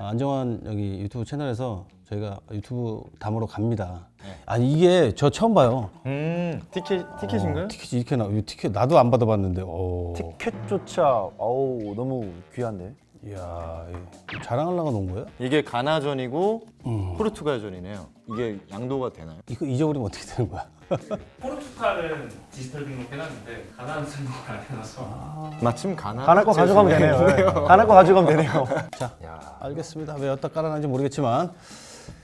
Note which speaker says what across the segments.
Speaker 1: 아, 안정환 여기 유튜브 채널에서 저희가 유튜브 담으러 갑니다. 아니 이게 저 처음 봐요.
Speaker 2: 음 티켓 티켓인가요?
Speaker 1: 어, 티켓 이렇게 나 이거 티켓 나도 안 받아봤는데. 오.
Speaker 3: 티켓조차 어우 너무 귀한데.
Speaker 1: 이야 자랑하려고 놓은 거예요?
Speaker 2: 이게 가나전이고 포르투갈전이네요. 이게 양도가 되나요?
Speaker 1: 이거 잊어버리면 어떻게 되는 거야?
Speaker 4: 포르투갈은 디지털 등록해놨는데 가나안 등록을 안 해놔서
Speaker 2: 마침 가나
Speaker 3: 가나 거 가져가면 되네요. 가나 거 가져가면 되네요.
Speaker 1: 자, 알겠습니다. 왜 어디다 깔아놨는지 모르겠지만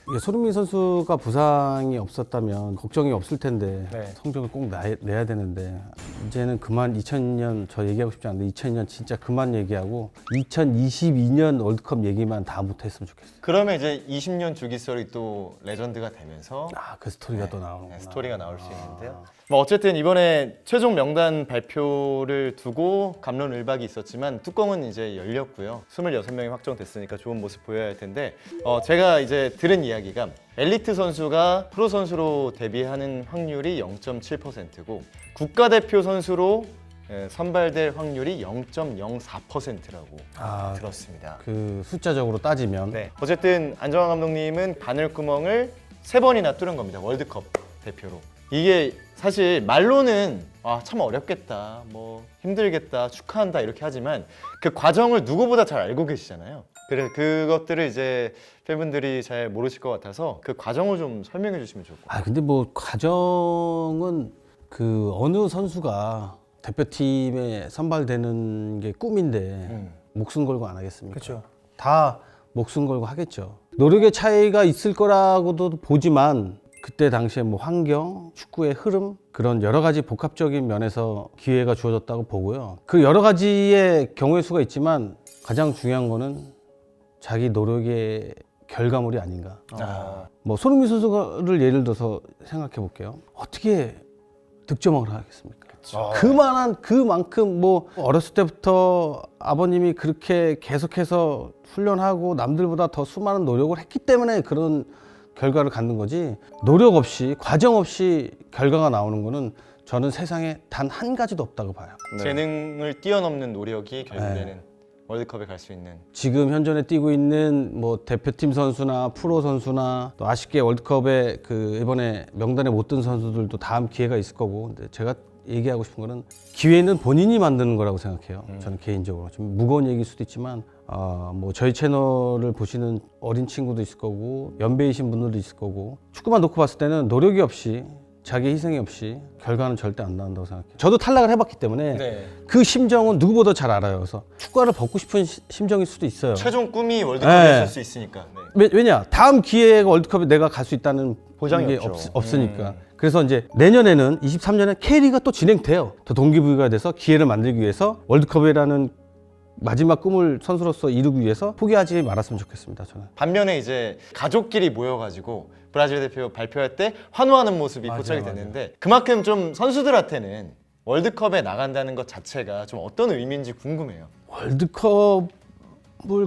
Speaker 1: 이게 손흥민 선수가 부상이 없었다면 걱정이 없을 텐데
Speaker 3: 네.
Speaker 1: 성적을 꼭 나, 내야 되는데 이제는 그만 2002년 저 얘기하고 싶지 않은데 2002년 진짜 그만 얘기하고 2022년 월드컵 얘기만 다 못했으면 좋겠어요.
Speaker 2: 그러면 이제 20년 주기설이 또 레전드가 되면서
Speaker 1: 아, 그 스토리가 또 나오는구나.
Speaker 2: 네, 스토리가 나올 수 있는데요. 뭐 어쨌든 이번에 최종 명단 발표를 두고 감론을박이 있었지만 뚜껑은 이제 열렸고요. 26명이 확정됐으니까 좋은 모습 보여야 할 텐데 어, 제가 이제 들은 이야기가 엘리트 선수가 프로 선수로 데뷔하는 확률이 0.7%고 국가대표 선수로 예, 선발될 확률이 0.04%라고
Speaker 1: 아,
Speaker 2: 들었습니다.
Speaker 1: 그 숫자적으로 따지면
Speaker 2: 네. 어쨌든 안정환 감독님은 바늘구멍을 세 번이나 뚫은 겁니다. 월드컵 대표로. 이게 사실 말로는 아, 참 어렵겠다, 뭐 힘들겠다, 축하한다 이렇게 하지만 그 과정을 누구보다 잘 알고 계시잖아요. 그래 그것들을 이제 팬분들이 잘 모르실 것 같아서 그 과정을 좀 설명해 주시면 좋을 것 같아요.
Speaker 1: 아 근데 뭐 과정은 그 어느 선수가 대표팀에 선발되는 게 꿈인데
Speaker 2: 음.
Speaker 1: 목숨 걸고 안 하겠습니까?
Speaker 3: 그렇죠.
Speaker 1: 다 목숨 걸고 하겠죠. 노력의 차이가 있을 거라고도 보지만 그때 당시에 뭐 환경, 축구의 흐름 그런 여러 가지 복합적인 면에서 기회가 주어졌다고 보고요. 그 여러 가지의 경우의 수가 있지만 가장 중요한 거는 자기 노력의 결과물이 아닌가.
Speaker 2: 아,
Speaker 1: 뭐 손흥민 선수를 예를 들어서 생각해 볼게요. 어떻게 득점왕을 하겠습니까? 그만한 그만큼 뭐 어렸을 때부터 아버님이 그렇게 계속해서 훈련하고 남들보다 더 수많은 노력을 했기 때문에 그런 결과를 갖는 거지 노력 없이 과정 없이 결과가 나오는 거는 저는 세상에 단 한 가지도 없다고 봐요.
Speaker 2: 재능을 뛰어넘는 노력이 결국에는 월드컵에 갈 수 있는.
Speaker 1: 지금 현존에 뛰고 있는 뭐 대표팀 선수나 프로 선수나 또 아쉽게 월드컵에 그 이번에 명단에 못 든 선수들도 다음 기회가 있을 거고 근데 제가 얘기하고 싶은 거는 기회는 본인이 만드는 거라고 생각해요. 저는 개인적으로. 좀 무거운 얘기일 수도 있지만 아, 뭐 저희 채널을 보시는 어린 친구도 있을 거고 연배이신 분들도 있을 거고 축구만 놓고 봤을 때는 노력이 없이 자기 희생이 없이 결과는 절대 안 나온다고 생각해요. 저도 탈락을 해봤기 때문에
Speaker 2: 네.
Speaker 1: 그 심정은 누구보다 잘 알아요. 그래서 축구를 벗고 싶은 시- 심정일 수도 있어요.
Speaker 2: 최종 꿈이 월드컵에
Speaker 1: 네.
Speaker 2: 수 있으니까. 네.
Speaker 1: 왜, 왜냐? 다음 기회가 월드컵에 내가 갈 수 있다는
Speaker 3: 보장이
Speaker 1: 게
Speaker 3: 없죠.
Speaker 1: 없, 으니까 그래서 이제 내년에는 23년에 K리가 또 진행돼요. 더 동기부여가 돼서 기회를 만들기 위해서 월드컵이라는 마지막 꿈을 선수로서 이루기 위해서 포기하지 말았으면 좋겠습니다. 저는.
Speaker 2: 반면에 이제 가족끼리 모여가지고 브라질 대표 발표할 때 환호하는 모습이
Speaker 1: 맞아요,
Speaker 2: 포착이
Speaker 1: 맞아요.
Speaker 2: 됐는데 그만큼 좀 선수들한테는 월드컵에 나간다는 것 자체가 좀 어떤 의미인지 궁금해요.
Speaker 1: 월드컵을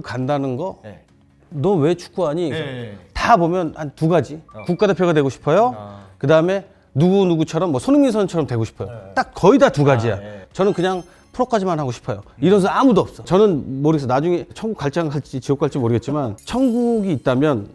Speaker 1: 간다는 거?
Speaker 2: 네.
Speaker 1: 너 왜 축구하니?
Speaker 2: 네.
Speaker 1: 다 보면 한 두 가지.
Speaker 2: 어.
Speaker 1: 국가대표가 되고 싶어요.
Speaker 2: 아.
Speaker 1: 그 다음에 누구 누구처럼 뭐 손흥민 선수처럼 되고 싶어요. 딱 거의 다 두 가지야.
Speaker 2: 아, 예.
Speaker 1: 저는 그냥 프로까지만 하고 싶어요. 이런 사람 아무도 없어. 저는 모르겠어. 나중에 천국 갈지 안 갈지 지옥 갈지 모르겠지만 천국이 있다면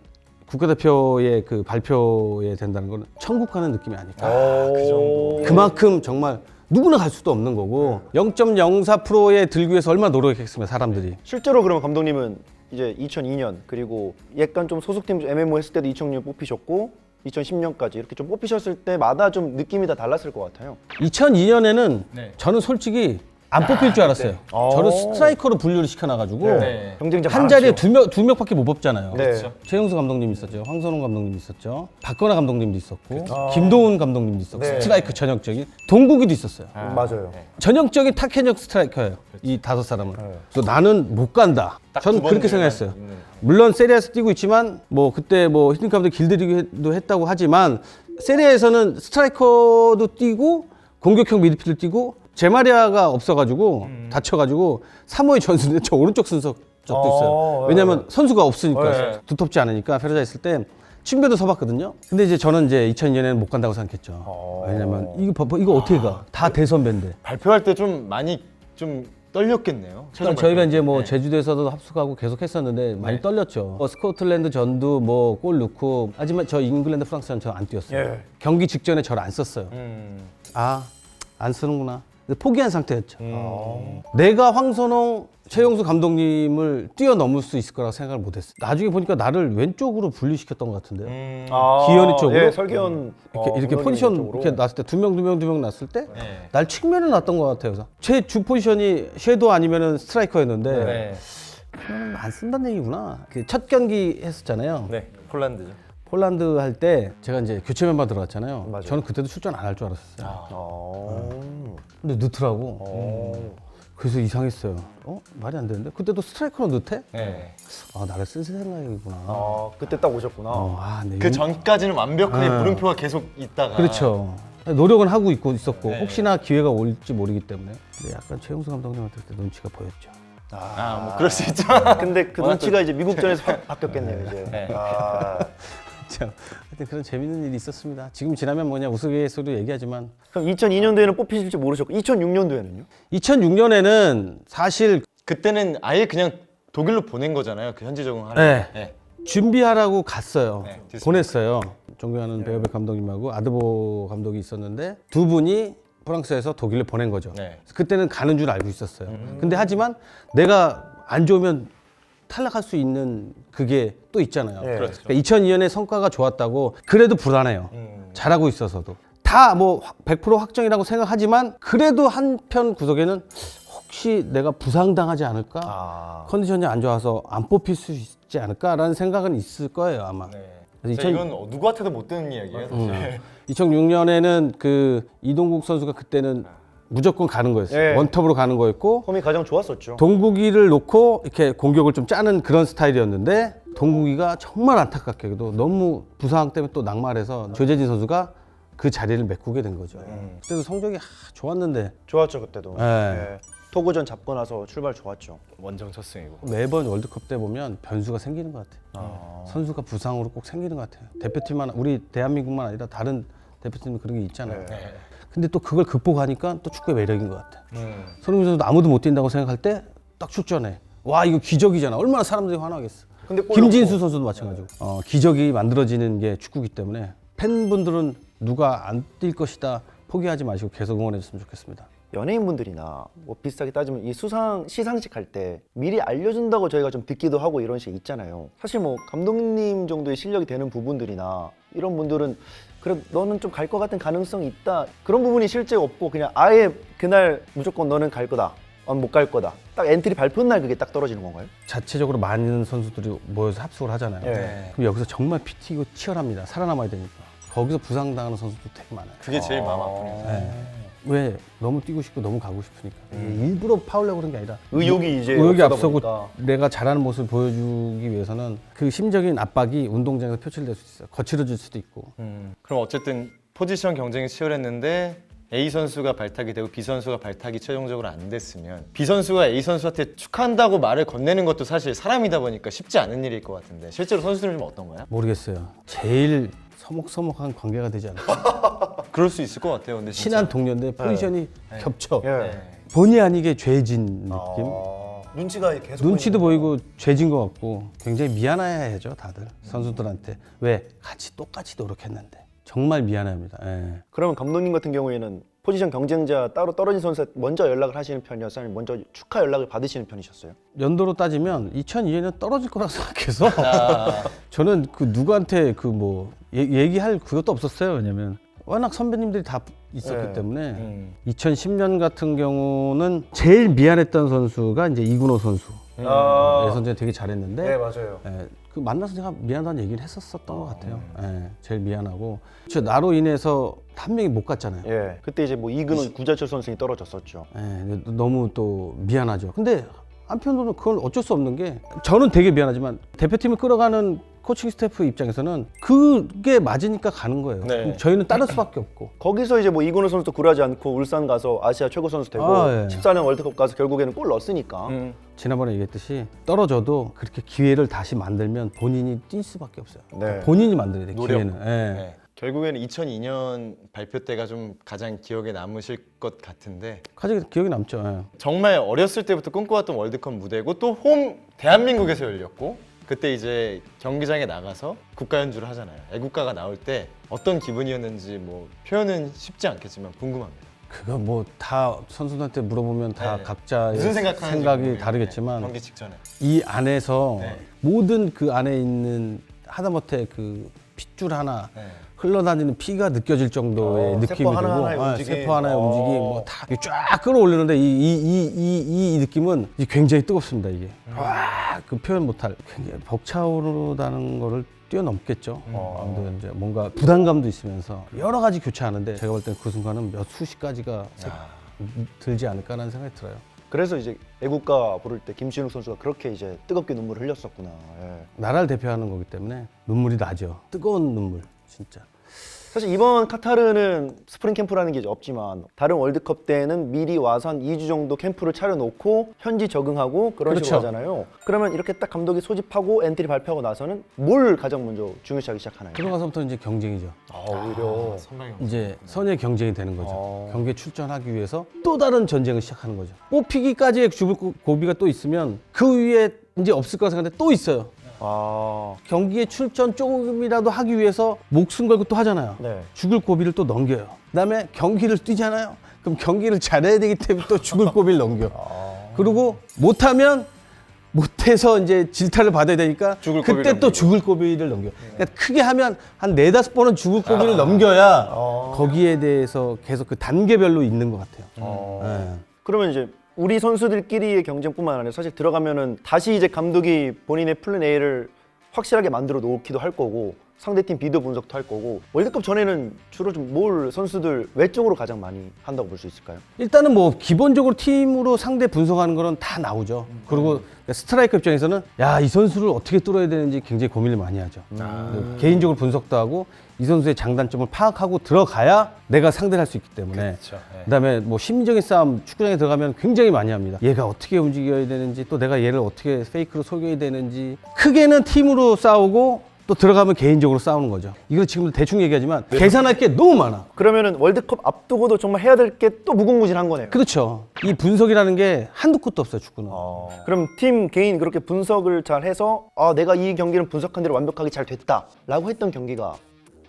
Speaker 1: 국가대표의 그 발표에 된다는 거는 천국 가는 느낌이 아닐까.
Speaker 3: 그 정도.
Speaker 1: 그만큼 정말 누구나 갈 수도 없는 거고 0.04%에 들기 위해서 얼마나 노력했으면 사람들이.
Speaker 3: 실제로 그러면 감독님은 이제 2002년 그리고 약간 좀 소속팀 MMO 했을 때도 2006년 뽑히셨고 2010년까지 이렇게 좀 뽑히셨을 때마다 좀 느낌이 다 달랐을 것 같아요.
Speaker 1: 2002년에는
Speaker 2: 네.
Speaker 1: 저는 솔직히 안 뽑힐 줄 알았어요.
Speaker 3: 아,
Speaker 1: 저를
Speaker 3: 네.
Speaker 1: 스트라이커로 분류를 시켜놔가지고
Speaker 2: 네.
Speaker 3: 경쟁자
Speaker 1: 한
Speaker 3: 많았죠.
Speaker 1: 자리에 두 명 두 명밖에 못 뽑잖아요.
Speaker 3: 네.
Speaker 2: 그렇죠.
Speaker 1: 최영수 감독님 있었죠. 황선홍 감독님 있었죠. 박건아 감독님도 있었고 김도훈 감독님도 있었고
Speaker 3: 네.
Speaker 1: 스트라이커 전형적인 동국이도 있었어요.
Speaker 3: 음, 맞아요.
Speaker 2: 네.
Speaker 1: 전형적인 타켄적 스트라이커예요. 이 다섯 사람은. 그래서 나는 못 간다.
Speaker 2: 딱두
Speaker 1: 저는
Speaker 2: 번
Speaker 1: 그렇게 생각했어요.
Speaker 2: 있는.
Speaker 1: 물론 세리아에서 뛰고 있지만 뭐 그때 뭐 히딩크 감독 길들이기도 했다고 하지만 세리아에서는 스트라이커도 뛰고 공격형 미드필드 뛰고 제마리아가 없어가지고 다쳐가지고 사모의 전순에 저 오른쪽 순서 적도 있어요.
Speaker 3: 어,
Speaker 1: 왜냐면 선수가 없으니까
Speaker 2: 네.
Speaker 1: 두텁지 않으니까 페르자 있을 때 층배도 서봤거든요. 근데 이제 저는 이제 2002년에는 못 간다고 생각했죠. 왜냐면 이거 봐- 봐, 이거 어떻게 가? 다 대선배인데.
Speaker 2: 발표할 때 좀 많이 좀 떨렸겠네요. 최종
Speaker 1: 저희가
Speaker 2: 발표.
Speaker 1: 이제 뭐
Speaker 2: 네.
Speaker 1: 제주도에서도 합숙하고 계속 했었는데 많이
Speaker 2: 네.
Speaker 1: 떨렸죠. 뭐 스코틀랜드 전도 뭐 골 넣고 하지만 저 잉글랜드 프랑스는 저안 뛰었어요.
Speaker 3: 예.
Speaker 1: 경기 직전에 저를 안 썼어요.
Speaker 2: 음.
Speaker 1: 아 안 쓰는구나. 포기한 상태였죠.
Speaker 2: 음.
Speaker 1: 내가 황선홍, 최용수 감독님을 뛰어넘을 수 있을 거라고 생각을 못했어요. 나중에 보니까 나를 왼쪽으로 분리시켰던 것 같은데요.
Speaker 2: 음.
Speaker 3: 아,
Speaker 1: 기현이 쪽으로?
Speaker 3: 예, 설기현
Speaker 1: 이렇게,
Speaker 3: 어,
Speaker 1: 이렇게
Speaker 3: 감독님
Speaker 1: 포지션
Speaker 3: 쪽으로.
Speaker 1: 이렇게 놨을 때 두 명 두 명 두명 놨을 때 날
Speaker 2: 네.
Speaker 1: 측면에 놨던 것 같아요. 그래서 제 주 포지션이 섀도우 아니면은 스트라이커였는데
Speaker 2: 네.
Speaker 1: 음, 안 쓴다는 얘기구나. 그첫 경기 했었잖아요.
Speaker 2: 네. 폴란드죠.
Speaker 1: 폴란드 할 때 제가 이제 교체 멤버 들어갔잖아요.
Speaker 3: 맞아요.
Speaker 1: 저는 그때도 출전 안 할 줄 알았어요.
Speaker 3: 어.
Speaker 1: 근데 넣더라고.
Speaker 3: 어.
Speaker 1: 그래서 이상했어요. 어? 말이 안 되는데? 그때도 스트라이커로 넣대?
Speaker 2: 네.
Speaker 1: 아, 나를 쓸 생각이구나.
Speaker 3: 아, 그때 딱 오셨구나.
Speaker 1: 어, 아, 네.
Speaker 2: 그 전까지는 완벽하게
Speaker 1: 네.
Speaker 2: 물음표가 계속 있다가
Speaker 1: 그렇죠. 노력은 하고 있고 있었고
Speaker 2: 네.
Speaker 1: 혹시나 기회가 올지 모르기 때문에. 근데 약간 최용수 감독님한테 그때 눈치가 보였죠.
Speaker 2: 아, 뭐 그럴 수 있죠.
Speaker 3: 근데 그
Speaker 2: 워낙
Speaker 3: 눈치가 이제 미국전에서 확 바뀌었겠네요, 이제.
Speaker 2: 네.
Speaker 3: 아.
Speaker 1: 참, 하여튼 그런 재밌는 일이 있었습니다. 지금 지나면 뭐냐 우스갯소리로 얘기하지만
Speaker 3: 그럼 2002년도에는 뽑히실지 모르셨고 2006년도에는요?
Speaker 1: 2006년에는 사실
Speaker 2: 그때는 아예 그냥 독일로 보낸 거잖아요. 그 현지 적응하는.
Speaker 1: 네.
Speaker 2: 네.
Speaker 1: 준비하라고 갔어요.
Speaker 2: 네, 됐습니다.
Speaker 1: 보냈어요. 존경하는 베어백 감독님하고 아드보 감독이 있었는데 두 분이 프랑스에서 독일로 보낸 거죠.
Speaker 2: 네.
Speaker 1: 그래서 그때는 가는 줄 알고 있었어요. 근데 하지만 내가 안 좋으면 탈락할 수 있는 그게 또 있잖아요.
Speaker 3: 네.
Speaker 2: 그렇죠.
Speaker 1: 그러니까 2002년에 성과가 좋았다고 그래도 불안해요.
Speaker 2: 음.
Speaker 1: 잘하고 있어서도 다 뭐 100% 확정이라고 생각하지만 그래도 한편 구석에는 혹시 내가 부상당하지 않을까?
Speaker 3: 아.
Speaker 1: 컨디션이 안 좋아서 안 뽑힐 수 있지 않을까라는 생각은 있을 거예요 아마.
Speaker 2: 네.
Speaker 1: 그래서
Speaker 2: 진짜
Speaker 1: 2000
Speaker 2: 이건 어, 누구한테도 못 듣는 이야기예요. 사실.
Speaker 1: 2006년에는 그 이동국 선수가 그때는 무조건 가는 거였어요.
Speaker 3: 예.
Speaker 1: 원톱으로 가는 거였고
Speaker 3: 폼이 가장 좋았었죠.
Speaker 1: 동국이를 놓고 이렇게 공격을 좀 짜는 그런 스타일이었는데 동국이가 정말 안타깝게도 너무 부상 때문에 또 낙마해서 조재진 선수가 그 자리를 메꾸게 된 거죠. 그때도 성적이 하, 좋았는데
Speaker 3: 좋았죠, 그때도.
Speaker 1: 네.
Speaker 3: 예. 토고전 잡고 나서 출발 좋았죠.
Speaker 2: 원정 첫 승이고.
Speaker 1: 매번 월드컵 때 보면 변수가 생기는 것 같아요. 선수가 부상으로 꼭 생기는 것 같아요. 대표팀만 우리 대한민국만 아니라 다른 대표팀 그런 게 있잖아요.
Speaker 2: 네.
Speaker 1: 근데 또 그걸 극복하니까 또 축구의 매력인 것 같아.
Speaker 2: 음.
Speaker 1: 손흥민 선수도 아무도 못 뛴다고 생각할 때 딱 출전해. 와 이거 기적이잖아. 얼마나 사람들이 환호하겠어.
Speaker 3: 근데 골
Speaker 1: 김진수 선수도 마찬가지고. 어, 기적이 만들어지는 게 축구기 때문에 팬분들은 누가 안 뛸 것이다 포기하지 마시고 계속 응원해 줬으면 좋겠습니다.
Speaker 3: 연예인분들이나 뭐 비슷하게 따지면 이 수상 시상식 할 때 미리 알려준다고 저희가 좀 듣기도 하고 이런 식 있잖아요. 사실 뭐 감독님 정도의 실력이 되는 부분들이나 이런 분들은 그래 너는 좀 갈 것 같은 가능성이 있다 그런 부분이 실제 없고 그냥 아예 그날 무조건 너는 갈 거다 못 갈 거다 딱 엔트리 발표 날 그게 딱 떨어지는 건가요?
Speaker 1: 자체적으로 많은 선수들이 모여서 합숙을 하잖아요.
Speaker 3: 예.
Speaker 1: 그럼 여기서 정말 피 튀고 치열합니다. 살아남아야 되니까. 거기서 부상당하는 선수도 되게 많아요.
Speaker 2: 그게 제일 마음 아프네요.
Speaker 1: 네. 왜? 너무 뛰고 싶고 너무 가고 싶으니까. 일부러 파울려고 그런 게 아니라
Speaker 3: 의욕이 이제
Speaker 1: 의욕이
Speaker 3: 없어다
Speaker 1: 앞서고
Speaker 3: 보니까.
Speaker 1: 내가 잘하는 모습을 보여주기 위해서는 그 심적인 압박이 운동장에서 표출될 수 있어요. 거칠어질 수도 있고.
Speaker 2: 음. 그럼 어쨌든 포지션 경쟁이 치열했는데 A 선수가 발탁이 되고 B 선수가 발탁이 최종적으로 안 됐으면 B 선수가 A 선수한테 축하한다고 말을 건네는 것도 사실 사람이다 보니까 쉽지 않은 일일 것 같은데 실제로 선수들은 좀 어떤가요?
Speaker 1: 모르겠어요. 제일 서먹서먹한 관계가 되지 않을까.
Speaker 2: 그럴 수 있을 것 같아요. 근데 진짜.
Speaker 1: 친한 동료인데 포지션이 겹쳐.
Speaker 3: 예.
Speaker 2: 네.
Speaker 1: 본의 아니게 죄진 느낌.
Speaker 3: 아, 눈치가 계속
Speaker 1: 눈치도
Speaker 3: 보이는
Speaker 1: 보이고 죄진 것 같고 굉장히 미안해야죠 다들 선수들한테 왜 같이 똑같이 노력했는데 정말 미안합니다. 예.
Speaker 3: 그러면 감독님 같은 경우에는 포지션 경쟁자 따로 떨어진 선수한테 먼저 연락을 하시는 편이었어요? 아니면 먼저 축하 연락을 받으시는 편이셨어요?
Speaker 1: 연도로 따지면 2002년은 떨어질 거라고 생각해서
Speaker 2: 아,
Speaker 1: 저는 그 누구한테 그 뭐 얘기할 그것도 없었어요. 왜냐면 워낙 선배님들이 다 있었기
Speaker 3: 네.
Speaker 1: 때문에
Speaker 2: 음.
Speaker 1: 2010년 같은 경우는 제일 미안했던 선수가 이제 이근호 선수.
Speaker 3: 아.
Speaker 1: 예선전에 되게 잘했는데
Speaker 3: 네 맞아요.
Speaker 1: 예, 그 만나서 제가 미안하다는 얘기를 했었었던 것 같아요. 예, 제일 미안하고 저 나로 인해서 한 명이 못 갔잖아요.
Speaker 3: 예 그때 이제 뭐 이근호 구자철 선수이 떨어졌었죠.
Speaker 1: 예, 근데 너무 또 미안하죠. 근데 한편으로는 그건 어쩔 수 없는 게 저는 되게 미안하지만 대표팀을 끌어가는 코칭 스태프 입장에서는 그게 맞으니까 가는 거예요.
Speaker 2: 네.
Speaker 1: 저희는 따를 수밖에 없고.
Speaker 3: 거기서 이제 뭐 이근호 선수도 굴하지 않고 울산 가서 아시아 최고 선수 되고
Speaker 1: 아, 예.
Speaker 3: 14년 월드컵 가서 결국에는 골 넣었으니까.
Speaker 2: 음.
Speaker 1: 지난번에 얘기했듯이 떨어져도 그렇게 기회를 다시 만들면 본인이 뛸 수밖에 없어요.
Speaker 3: 네.
Speaker 1: 본인이 만들어야 돼
Speaker 2: 노력.
Speaker 1: 기회는. 예.
Speaker 2: 네. 결국에는 2002년 발표 때가 좀 가장 기억에 남으실 것 같은데
Speaker 1: 가장 기억이 남죠. 예.
Speaker 2: 정말 어렸을 때부터 꿈꿔왔던 월드컵 무대고 또 홈 대한민국에서 열렸고 그때 이제 경기장에 나가서 국가 연주를 하잖아요. 애국가가 나올 때 어떤 기분이었는지 뭐 표현은 쉽지 않겠지만 궁금합니다.
Speaker 1: 그거 뭐 다 선수들한테 물어보면 다
Speaker 2: 네.
Speaker 1: 각자의
Speaker 2: 무슨 생각하는지
Speaker 1: 생각이
Speaker 2: 모르겠는데,
Speaker 1: 다르겠지만
Speaker 2: 경기 직전에
Speaker 1: 이 안에서
Speaker 2: 네.
Speaker 1: 모든 그 안에 있는 하다못해 그 핏줄 하나
Speaker 2: 네.
Speaker 1: 흘러다니는 피가 느껴질 정도의
Speaker 3: 어,
Speaker 1: 느낌이
Speaker 3: 세포
Speaker 1: 들고
Speaker 3: 하나하나의
Speaker 1: 아,
Speaker 3: 움직임.
Speaker 1: 세포 하나의
Speaker 3: 어.
Speaker 1: 움직임 뭐다 쫙 끌어올리는데 이 이 이이이 느낌은 이 굉장히 뜨겁습니다 이게
Speaker 3: 음.
Speaker 1: 와그 표현 못할 굉장히 벅차오르다는 거를 뛰어넘겠죠.
Speaker 3: 음.
Speaker 1: 어, 근데 이제 뭔가 부담감도 있으면서 여러 가지 교차하는데 제가 볼 땐 그 순간은 몇 수십 가지가
Speaker 2: 아,
Speaker 1: 들지 않을까라는 생각이 들어요.
Speaker 3: 그래서 이제 애국가 부를 때 김신욱 선수가 그렇게 이제 뜨겁게 눈물을 흘렸었구나. 예.
Speaker 1: 나라를 대표하는 거기 때문에 눈물이 나죠. 뜨거운 눈물 진짜.
Speaker 3: 사실 이번 카타르는 스프링 캠프라는 게 이제 없지만 다른 월드컵 때는 미리 와서 한 2주 정도 캠프를 차려놓고 현지 적응하고 그런
Speaker 1: 그렇죠.
Speaker 3: 식으로 하잖아요. 그러면 이렇게 딱 감독이 소집하고 엔트리 발표하고 나서는 뭘 가장 먼저 중요시하기 시작하나요?
Speaker 1: 들어가서부터 이제 경쟁이죠.
Speaker 3: 아, 오히려
Speaker 2: 선방이
Speaker 1: 이제 선의 경쟁이 되는 거죠.
Speaker 3: 어.
Speaker 1: 경기에 출전하기 위해서 또 다른 전쟁을 시작하는 거죠. 뽑히기까지의 죽을 고- 고비가 또 있으면 그 위에 이제 없을 거라 생각하는데 또 있어요.
Speaker 3: 아,
Speaker 1: 경기에 출전 조금이라도 하기 위해서 목숨 걸고 또 하잖아요.
Speaker 3: 네.
Speaker 1: 죽을 고비를 또 넘겨요. 그다음에 경기를 뛰잖아요. 그럼 경기를 잘해야 되기 때문에 또 죽을 고비를 넘겨. 그리고 못하면 못해서 이제 질타를 받아야 되니까
Speaker 2: 죽을 고비를
Speaker 1: 그때 또
Speaker 2: 넘기고.
Speaker 1: 죽을 고비를 넘겨. 그러니까 크게 하면 한 네다섯 번은 죽을 고비를 넘겨야 거기에 대해서 계속 그 단계별로 있는 것 같아요.
Speaker 3: 어.
Speaker 1: 예.
Speaker 3: 그러면 이제 우리 선수들끼리의 경쟁뿐만 아니라 사실 들어가면은 다시 이제 감독이 본인의 플랜 A를 확실하게 만들어 놓기도 할 거고 상대팀 비디오 분석도 할 거고 월드컵 전에는 주로 좀 뭘 선수들 외적으로 가장 많이 한다고 볼 수 있을까요?
Speaker 1: 일단은 뭐 기본적으로 팀으로 상대 분석하는 거는 다 나오죠. 그리고 스트라이커 입장에서는 야 이 선수를 어떻게 뚫어야 되는지 굉장히 고민을 많이 하죠. 네, 개인적으로 분석도 하고 이 선수의 장단점을 파악하고 들어가야 내가 상대를 할 수 있기 때문에
Speaker 2: 그렇죠. 네.
Speaker 1: 그다음에 뭐 심리적인 싸움 축구장에 들어가면 굉장히 많이 합니다. 얘가 어떻게 움직여야 되는지 또 내가 얘를 어떻게 페이크로 속여야 되는지 크게는 팀으로 싸우고 또 들어가면 개인적으로 싸우는 거죠. 이걸 지금 대충 얘기하지만 계산할 게 너무 많아.
Speaker 3: 그러면은 월드컵 앞두고도 정말 해야 될 게 또 무궁무진한 거네요.
Speaker 1: 그렇죠. 이 분석이라는 게 한두 끝도 없어요, 축구는.
Speaker 3: 그럼 팀 개인 그렇게 분석을 잘 해서 아 내가 이 경기는 분석한 대로 완벽하게 잘 됐다라고 했던 경기가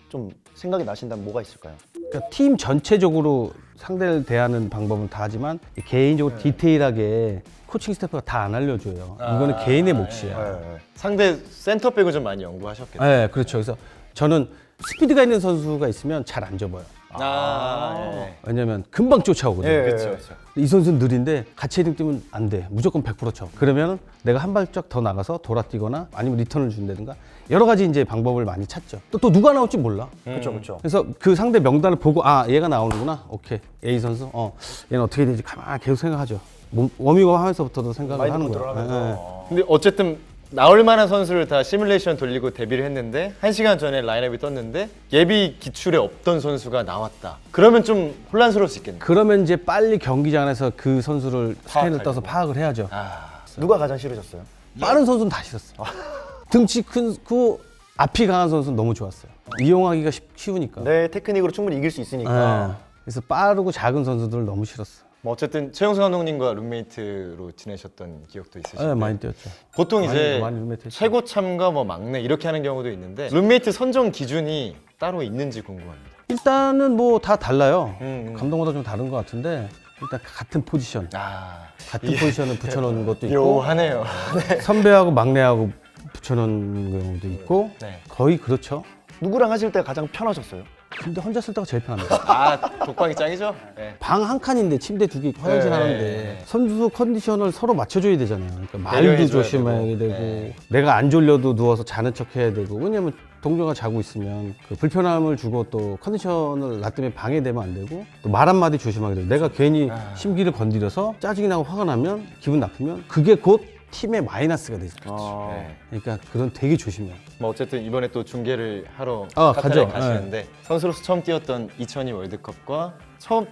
Speaker 3: 좀 생각이 나신다면 뭐가 있을까요?
Speaker 1: 그러니까 팀 전체적으로 상대를 대하는 방법은 다 하지만 개인적으로 디테일하게 코칭 스태프가 다 안 알려줘요. 이거는 개인의 몫이야.
Speaker 2: 상대 센터백을 좀 많이 연구하셨겠네요.
Speaker 1: 네, 그렇죠. 그래서 저는 스피드가 있는 선수가 있으면 잘 안 접어요.
Speaker 2: 아, 예.
Speaker 1: 왜냐면 금방 쫓아오거든요.
Speaker 3: 예.
Speaker 2: 그렇죠, 그렇죠.
Speaker 1: 이 선수는 느린데 같이 헤딩 뛰면 안 돼. 무조건 100% 쳐. 그러면 내가 한 발짝 더 나가서 돌아 뛰거나 아니면 리턴을 준다든가 여러 가지 이제 방법을 많이 찾죠. 또, 또 누가 나올지 몰라.
Speaker 3: 그렇죠, 그렇죠.
Speaker 1: 그래서 그 상대 명단을 보고 아 얘가 나오는구나. 오케이 A 선수. 어 얘는 어떻게 해야 되지? 가만 계속 생각하죠. 몸, 워밍업 하면서부터도 생각을 하는 거예요.
Speaker 3: 하면서.
Speaker 2: 근데 어쨌든 나올 만한 선수를 다 시뮬레이션 돌리고 데뷔를 했는데 한 시간 전에 라인업이 떴는데 예비 기출에 없던 선수가 나왔다. 그러면 좀 혼란스러울 수 있겠네요.
Speaker 1: 그러면 이제 빨리 경기장 안에서 그 선수를 스캔을
Speaker 2: 파악하려고.
Speaker 1: 떠서 파악을 해야죠.
Speaker 2: 아,
Speaker 3: 누가 가장 싫으셨어요?
Speaker 1: 빠른 선수는 다 싫었어. 등치 큰고 앞이 강한 선수는 너무 좋았어요. 이용하기가 쉽, 쉬우니까.
Speaker 3: 내 테크닉으로 충분히 이길 수 있으니까.
Speaker 1: 네. 그래서 빠르고 작은 선수들 너무 싫었어.
Speaker 2: 뭐 어쨌든 최영수 감독님과 룸메이트로 지내셨던 기억도 있으신데
Speaker 1: 네, 많이 뛰었죠.
Speaker 2: 보통
Speaker 1: 많이-
Speaker 2: 이제
Speaker 1: 많이 룸메이트 했죠.
Speaker 2: 최고 참가 뭐 막내 이렇게 하는 경우도 있는데 룸메이트 선정 기준이 따로 있는지 궁금합니다.
Speaker 1: 일단은 뭐 다 달라요.
Speaker 2: 음, 음.
Speaker 1: 감독마다 좀 다른 것 같은데 일단 같은 포지션,
Speaker 2: 아,
Speaker 1: 같은 포지션을 붙여놓은 것도 있고
Speaker 2: 묘하네요.
Speaker 1: 선배하고 막내하고 붙여놓은 경우도 있고
Speaker 2: 네.
Speaker 1: 거의 그렇죠.
Speaker 3: 누구랑 하실 때 가장 편하셨어요?
Speaker 1: 근데 혼자 쓸 때가 제일 편합니다.
Speaker 2: 아, 독방이 짱이죠? 네.
Speaker 1: 방 한 칸인데 침대 두 개 화장실
Speaker 2: 네.
Speaker 1: 하는데 선수 컨디션을 서로 맞춰줘야 되잖아요. 그러니까 말도
Speaker 2: 배려해줘야
Speaker 1: 조심해야
Speaker 2: 되고.
Speaker 1: 되고,
Speaker 2: 네.
Speaker 1: 내가 안 졸려도 누워서 자는 척 해야 되고 왜냐면 동료가 자고 있으면 그 불편함을 주고 또 컨디션을 나 때문에 방해되면 안 되고 또 말 한마디 조심하게 되고 내가 괜히
Speaker 2: 아.
Speaker 1: 심기를 건드려서 짜증이 나고 화가 나면 기분 나쁘면 그게 곧 팀의 마이너스가 되죠.
Speaker 3: 아,
Speaker 2: 네.
Speaker 1: 그러니까 그런 되게 조심해요.
Speaker 2: 뭐 어쨌든 이번에 또 중계를 하러
Speaker 1: 아,
Speaker 2: 카타르에
Speaker 1: 가죠.
Speaker 2: 가시는데 선수로서 처음 뛰었던 2002 월드컵과 처음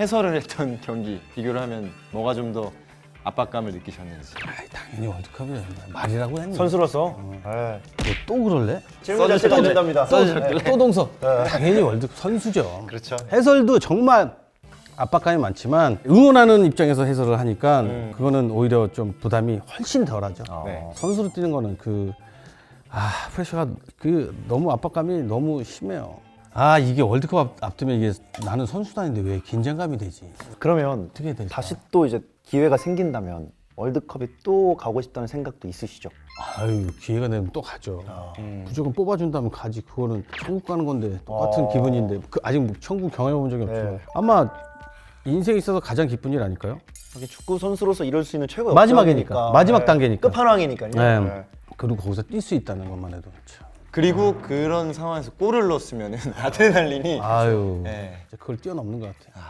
Speaker 2: 해설을 했던 경기 비교를 하면 뭐가 좀 더 압박감을 느끼셨는지.
Speaker 1: 아이, 당연히 월드컵이에요. 말이라고 했니?
Speaker 3: 선수로서 네.
Speaker 1: 뭐또 그럴래?
Speaker 3: 질문 자체가 안 된답니다.
Speaker 1: 또,
Speaker 3: 네.
Speaker 1: 또 동석. 당연히 월드 선수죠.
Speaker 2: 그렇죠.
Speaker 1: 해설도 정말 압박감이 많지만 응원하는 입장에서 해설을 하니까 그거는 오히려 좀 부담이 훨씬 덜하죠.
Speaker 2: 네.
Speaker 1: 선수로 뛰는 거는 그 아, 프레셔가 그 너무 압박감이 너무 심해요. 아, 이게 월드컵 앞, 앞두면 이게 나는 선수단인데 왜 긴장감이 되지?
Speaker 3: 그러면
Speaker 1: 어떻게 해야 될까?
Speaker 3: 다시 또 이제 기회가 생긴다면 월드컵에 또 가고 싶다는 생각도 있으시죠?
Speaker 1: 아유, 기회가 되면 또 가죠.
Speaker 2: 음.
Speaker 1: 무조건 뽑아준다면 가지. 그거는 천국 가는 건데 똑같은 기분인데 그 아직 뭐 천국 경험해 본 적이.
Speaker 3: 네.
Speaker 1: 아마 인생에 있어서 가장 기쁜 일 아닐까요?
Speaker 3: 축구 선수로서 이룰 수 있는 최고의
Speaker 1: 마지막이니까.
Speaker 3: 업적이니까.
Speaker 1: 마지막 단계니까.
Speaker 3: 끝판왕이니까요.
Speaker 1: 네.
Speaker 3: 네.
Speaker 1: 그리고 거기서 뛸 수 있다는 것만 해도 참.
Speaker 2: 그리고 그런 상황에서 골을 넣었으면은 아드레날린이
Speaker 1: 아유,
Speaker 2: 네.
Speaker 1: 그걸 뛰어넘는 것 같아요.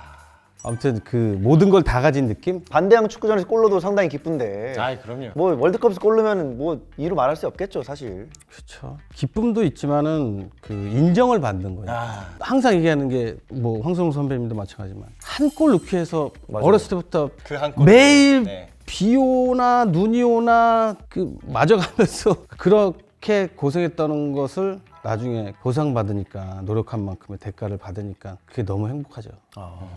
Speaker 1: 아무튼 그 모든 걸 다 가진 느낌?
Speaker 3: 반대항 축구전에서 골로도 상당히 기쁜데
Speaker 2: 아, 그럼요.
Speaker 3: 뭐 월드컵에서 골 넣으면 뭐 이루 말할 수 없겠죠 사실.
Speaker 1: 그렇죠. 기쁨도 있지만은 그 인정을 받는 거예요.
Speaker 2: 아.
Speaker 1: 항상 얘기하는 게 뭐 황성우 선배님도 마찬가지지만 한 골 넣기 위해서
Speaker 3: 맞아요.
Speaker 1: 어렸을 때부터
Speaker 2: 그한 골.
Speaker 1: 매일
Speaker 2: 네.
Speaker 1: 비 오나 눈이 오나 그 맞아가면서 그 렇게 고생했다는 것을 나중에 보상받으니까 노력한 만큼의 대가를 받으니까 그게 너무 행복하죠.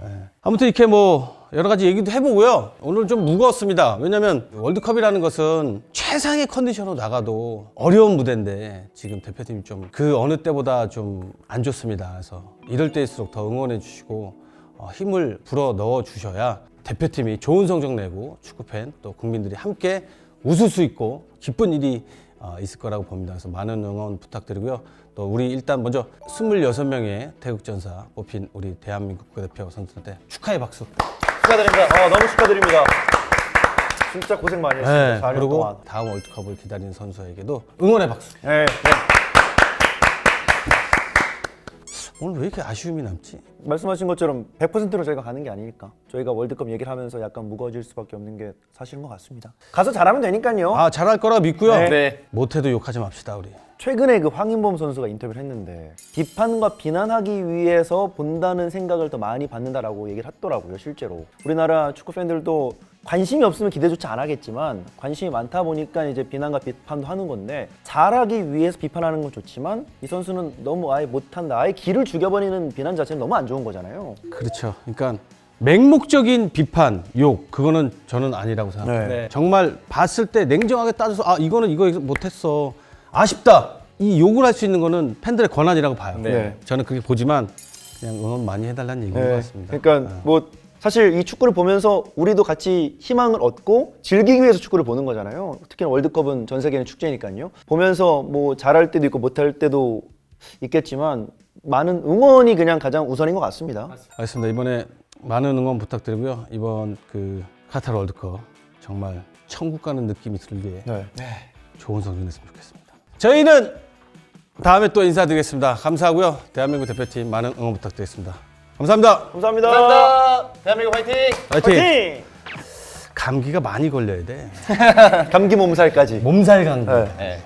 Speaker 1: 예. 아무튼 이렇게 뭐 여러 가지 얘기도 해보고요. 오늘 좀 무거웠습니다. 왜냐면 월드컵이라는 것은 최상의 컨디션으로 나가도 어려운 무대인데 지금 대표팀이 좀 그 어느 때보다 좀 안 좋습니다. 그래서 이럴 때일수록 더 응원해 주시고 어, 힘을 불어 넣어 주셔야 대표팀이 좋은 성적 내고 축구팬 또 국민들이 함께 웃을 수 있고 기쁜 일이 어, 있을 거라고 봅니다. 그래서 많은 응원 부탁드리고요. 또 우리 일단 먼저 26명의 태극전사 뽑힌 우리 대한민국 국가대표 선수한테 축하의 박수.
Speaker 3: 축하드립니다. 아, 너무 축하드립니다. 진짜 고생 많이 했습니다.
Speaker 1: 네,
Speaker 3: 4년
Speaker 1: 그리고
Speaker 3: 동안.
Speaker 1: 다음 월드컵을 기다리는 선수에게도 응원의 박수.
Speaker 3: 네, 네.
Speaker 1: 오늘 왜 이렇게 아쉬움이 남지?
Speaker 3: 말씀하신 것처럼 100%로 저희가 가는 게 아니니까 저희가 월드컵 얘기를 하면서 약간 무거워질 수밖에 없는 게 사실인 것 같습니다. 가서 잘하면 되니까요.
Speaker 1: 아 잘할 거라 믿고요.
Speaker 2: 네.
Speaker 1: 못해도 욕하지 맙시다 우리.
Speaker 3: 최근에 그 황인범 선수가 인터뷰를 했는데 비판과 비난하기 위해서 본다는 생각을 더 많이 받는다라고 얘기를 했더라고요 실제로 우리나라 축구 팬들도 관심이 없으면 기대조차 안 하겠지만 관심이 많다 보니까 이제 비난과 비판도 하는 건데 잘하기 위해서 비판하는 건 좋지만 이 선수는 너무 아예 못한다 아예 길을 죽여버리는 비난 자체는 너무 안 좋은 거잖아요
Speaker 1: 그렇죠. 그러니까 맹목적인 비판, 욕 그거는 저는 아니라고 생각해요.
Speaker 3: 네.
Speaker 2: 네.
Speaker 1: 정말 봤을 때 냉정하게 따져서 아 이거는 이거 못했어 아쉽다 이 욕을 할 수 있는 거는 팬들의 권한이라고 봐요.
Speaker 3: 네.
Speaker 1: 저는 그렇게 보지만 그냥 응원 많이 해달라는 얘기인 것 같습니다.
Speaker 3: 그러니까 뭐 사실 이 축구를 보면서 우리도 같이 희망을 얻고 즐기기 위해서 축구를 보는 거잖아요. 특히 월드컵은 전 세계는 축제니까요. 보면서 뭐 잘할 때도 있고 못할 때도 있겠지만 많은 응원이 그냥 가장 우선인 것 같습니다.
Speaker 1: 알겠습니다. 이번에 많은 응원 부탁드리고요. 이번 그 카타르 월드컵 정말 천국 가는 느낌이 들게
Speaker 3: 네.
Speaker 1: 좋은 성적 냈으면 좋겠습니다. 저희는 다음에 또 인사드리겠습니다. 감사하고요. 대한민국 대표팀 많은 응원 부탁드리겠습니다. 감사합니다.
Speaker 3: 감사합니다.
Speaker 2: 감사합니다. 대한민국 화이팅!
Speaker 1: 화이팅!
Speaker 3: 화이팅!
Speaker 1: 감기가 많이 걸려야 돼.
Speaker 3: 감기 몸살까지.
Speaker 1: 몸살 감기.
Speaker 3: 네.
Speaker 2: 네.